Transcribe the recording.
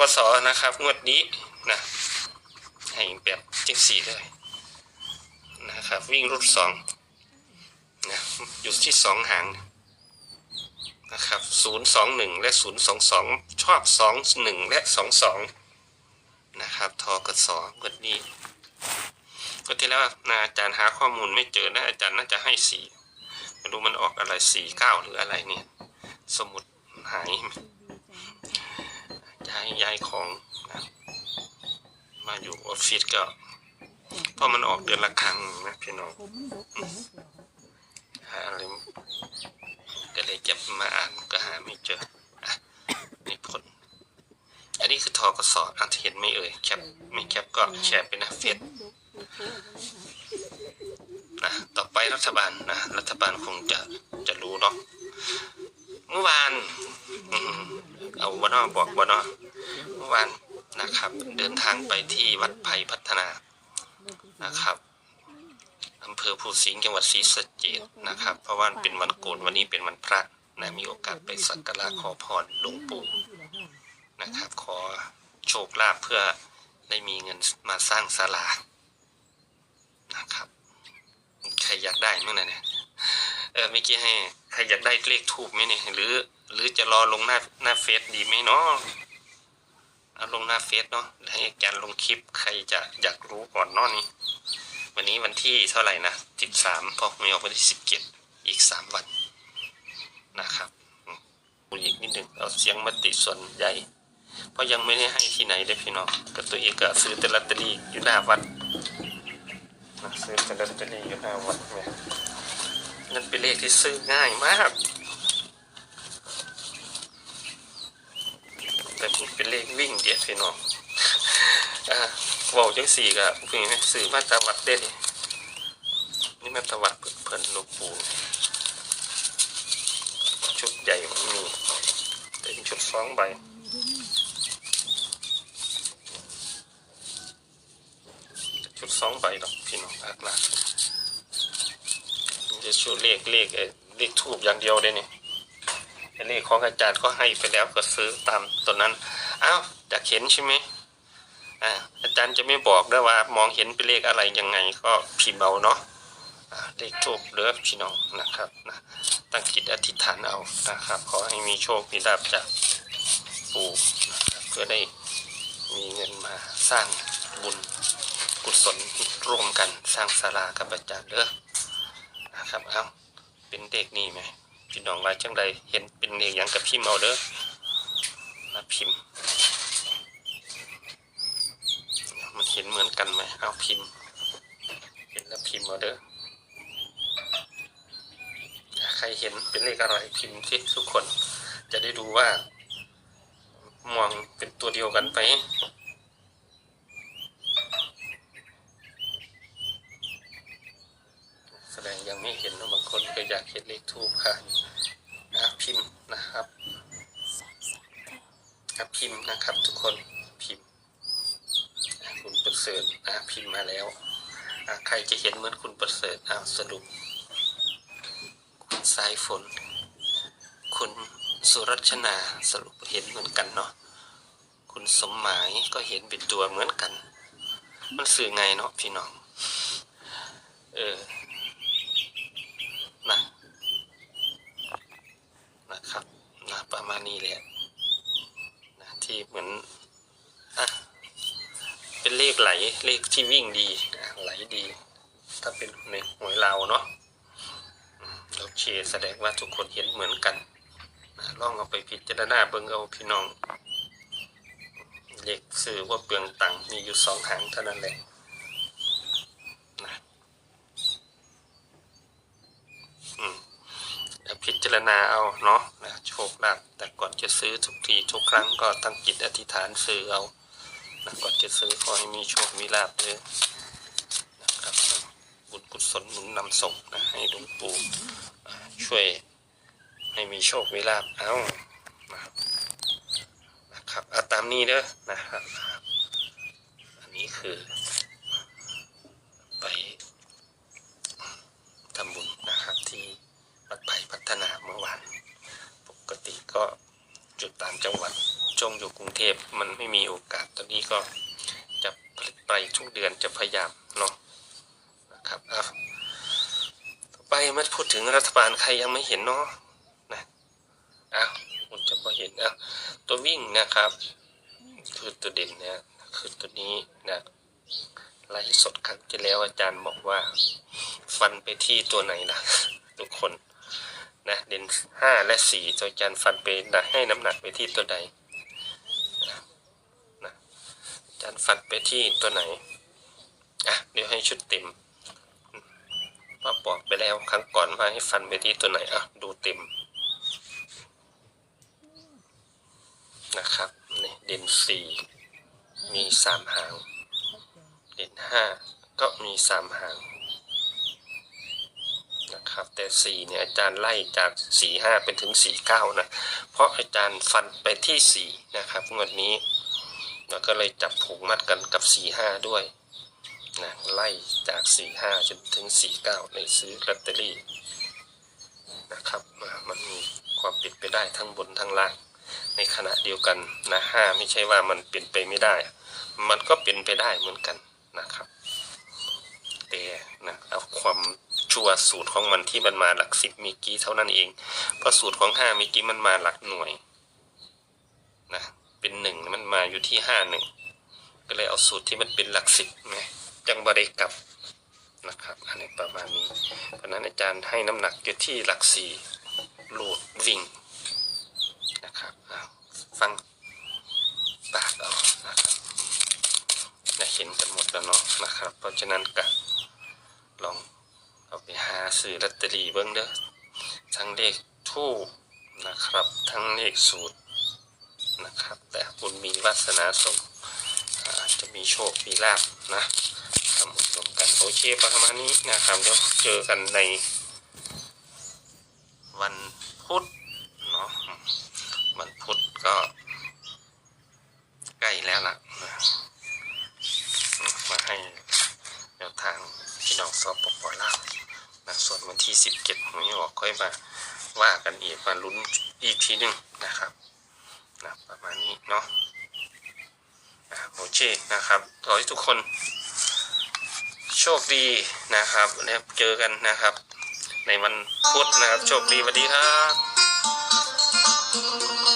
กสนะครับ งวดนี้นะให้แบบจิกสี่เลยนะครับ วิ่งรุดสองนะอยู่ที่สองหางนะครับศูนย์สองหนึ่งและศูนย์สองสองชอบสองหนึ่งและสองสองนะครับทกสงวดนี้ก็ที่แล้วนะอาจารย์หาข้อมูลไม่เจอนะอาจารย์น่าจะให้สี่ไม่รู้มันออกอะไรสี่เก้าหรืออะไรเนี่ย สมุดหาย ย้ายย้ายของนะมาอยู่ออฟฟิศก็เพราะมันออกเดือนละครั้งนะพี่น้องหาอะไรก็เลยจะมาอ่านก็หาไม่เจออะนี่ผลอันนี้คือทอกสอ่านเห็นไหม่เอ่ยแคปไม่แคปก็แชร์ไปนะเฟซนะต่อไปรัฐบาลนะรัฐบาลคงจะจะรู้เนาะเมื่อวานอืมเอาบานอบอกบานอ เมื่อวานนะครับ เดินทางไปที่วัดไผ่พัฒนานะครับอำเภอภูสิงห์จังหวัดศรีสะเกษนะครับ เพราะว่าเป็นวันโกนวันนี้เป็นวันพระนะมีโอกาสไปสักการะขอพรหลวงปู่นะครับ ขอโชคลาภเพื่อได้มีเงินมาสร้างศาลานะครับใครอยากได้เมื่อไหร่เนี่ยเออเมื่อกี้ให้ใครอยากได้เลขทูบไหมเนี่ยหรือ หรือจะรอลงหน้าหน้าเฟซดีไหมเนาะ เอาลงหน้าเฟซเนาะให้อาจารย์ลงคลิปใครจะอยากรู้ก่อนเนาะนี่วันนี้วันที่เท่าไหร่นะสิบสามพอไม่ออกวันที่สิบเจ็ดอีกสามวันนะครับอืออีกนิดหนึ่งเอาเสียงมติส่วนใหญ่ เพราะยังไม่ได้ให้ที่ไหนเลยพี่น้องกับตัวเองก็ซื้อแต่ลอตเตอรี่อยู่หน้าวัดนะซื้อแต่ลอตเตอรี่อยู่หน้าวัดเนี่ยนั่นเป็นเลขที่ซื้อง่ายมาก แต่มันเป็นเลขวิ่งเดียดพี่น้องอ่าว่าจังสี่กับพี่นะสื่อมาตาวัดเด่นนี่มาตาวัดเพิ่นลวงปู่ชุดใหญ่มันมีแต่เป็นชุดสองใบชุดสองใบดอกพี่น้องภาคหลักมันจะชูเลขเลขเอ่อเลขทูบอย่างเดียวเลยนี่แต่ เลขของอาจารย์ก็ให้ไปแล้วก็ซื้อตามตัวนั้นอ้าวอยากเห็นใช่ไหมอ่าอาจารย์จะไม่บอกด้วยว่า มองเห็นเป็นเลขอะไรยังไงก็พิมพ์เอาเนาะเลขทูบเลือพี่น้องนะครับนะตั้งจิตอธิษฐานเอานะครับ ขอให้มีโชคมีลาภจากปู่นะครับเพื่อได้มีเงินมาสร้างบุญกุศลร่วมกันสร้างศาลากับอาจารย์เด้อนะครับเอาเป็นเด็กนี่ไหม พี่น้องว่าจังใดเห็นเป็นเด็กอย่างกับพิมพ์เอาเด้อมาพิมพ์ มันเห็นเหมือนกันไหมเอาพิมพ์ เห็นแล้วพิมพ์เอาเด้อใครเห็นเป็นเลขอะไรพิมพ์ที่ทุกคน จะได้ดูว่ามองเป็นตัวเดียวกันไหมแสดงยังไม่เห็นนะบาง คนก็อยากเห็นเลขทูบค่ะนะพิมพ์นะครับครับพิมพ์นะครับทุกคนพิมพ์ คุณประเสริฐนะพิมพ์มาแล้วใครจะเห็นเหมือนคุณประเสริฐอะสรุป คุณสายฝน คุณสุรัชนาสรุปเห็นเหมือนกันเนาะคุณสมหมายก็เห็นเป็นตัวเหมือนกัน มันสื่อไงเนาะพี่น้อง เออ นะนะครับนะ ประมาณนี้แหละนะที่เหมือนอะเป็นเลขไหลเลขที่วิ่งดีไหลดี ถ้าเป็นในหวยเราวเนาะอืมโอเคแสดงว่าทุกคนเห็นเหมือนกันนะลองเอาไปพิจารณาเบิ่งเอาพี่น้อง เลขซื้อว่าเปลืองตังค์มีอยู่สองหางเท่านั้นแหละ พิจารณาเอาเนาะนะโชคลาภแต่ก่อนจะซื้อทุกทีทุกครั้งก็ตั้งจิตอธิษฐานซื้อเอานะก่อนจะซื้อขอให้มีโชคมีลาภเลยนะครับบุญกุศลหนุนนำส่งนะให้หลวงปู่ช่วยให้มีโชคมีลาภเอานะครับนะครับเอาตามนี้เด้อนะครับ อันนี้คือ ไปทำบุญนะครับที่ วัดไผ่พัฒนาเมื่อวาน ปกติก็จุดตามจังหวัดโช ส่งอยู่กรุงเท พมันไม่มีโอกาสตอนนี้ก็จะผลิตไปทุกเดือนจะพยายามเนาะนะครับอะต่อไปมาพูดถึงรัฐบาลใครยังไม่เห็นเนาะนะอ้าวผมจะพอเห็นอะตัววิ่งนะครับ คือตัวเด่นเนี่ยคือตัวนี้นะไลฟ์สดครั้งที่แล้วอาจารย์บอกว่า ฟันไปที่ตัวไหนนะทุกคนนะเด่นห้าและสี่ตัวอาจารย์ฟันไปนะให้น้ำหนักไปที่ตัวใดนะนะอาจารย์ ฟันไปที่ตัวไหน อะ เดี๋ยวให้ชุดเต็มว่าบอกไปแล้วครั้งก่อนว่าให้ฟันไปที่ตัวไหน อะ ดูเต็มนะครับนี่เด่นสี่มีสามหาง เด่นห้าก็มีสามหางนะครับแต่สี่เนี่ยอาจารย์ไล่จากสี่ห้าเป็นถึงสี่เก้านะ เพราะอาจารย์ฟันไปที่สี่นะครับงวดนี้ เราก็เลยจับผูกมัดกันกับสี่ห้าด้วยนะไล่จากสี่ห้าจนถึงสี่เก้าในซื้อลอตเตอรี่นะครับมันมีความเป็นไปได้ทั้งบนทั้งล่าง ในขณะเดียวกันนะห้าไม่ใช่ว่ามันเป็นไปไม่ได้ มันก็เป็นไปได้เหมือนกันนะครับแต่นะเอาความชัวร์สูตรของมันที่มันมาหลักสิบมีกี่เท่านั้นเองเพราะสูตรของห้ามีกี่มันมาหลักหน่วยนะ เป็นหนึ่งมันมาอยู่ที่ห้าหนึ่งก็เลยเอาสูตรที่มันเป็นหลักสิบไงจังบริกลับนะครับอันนี้ประมาณนี้เพราะนั้นอาจารย์ให้น้ำหนักอยู่ที่หลักสี่โหลดวิ่งนะครับฟังปากเอานะครับเห็นกันหมดแล้วเนาะนะครับ เพราะฉะนั้นก็ลองเอาไปหาซื้อลอตเตอรี่เบิ้งเด้อทั้งเลขทูบนะครับ ทั้งเลขสูตร นะครับ แต่บุญมีวาสนาสมจะมีโชค มีลาบนะทำหมดรวมกันโอเคประมาณนี้นะครับเดี๋ยวเจอกันใน วันพุธเนาะวันพุธก็ ใกล้แล้วล่ะนะมาให้แนวทางพี่น้องสอบปปลาวนะส่วนวันที่สิบเจ็ดหวยออกค่อยมาว่ากันอีกมาลุ้นอีกทีหนึ่งนะครับนะประมาณนี้ เนาะโอเคนะครับขอให้ทุกคนโชคดีนะครับแล้วเจอกันนะครับ ในวันพุธนะครับ โชคดีสวัสดีครับ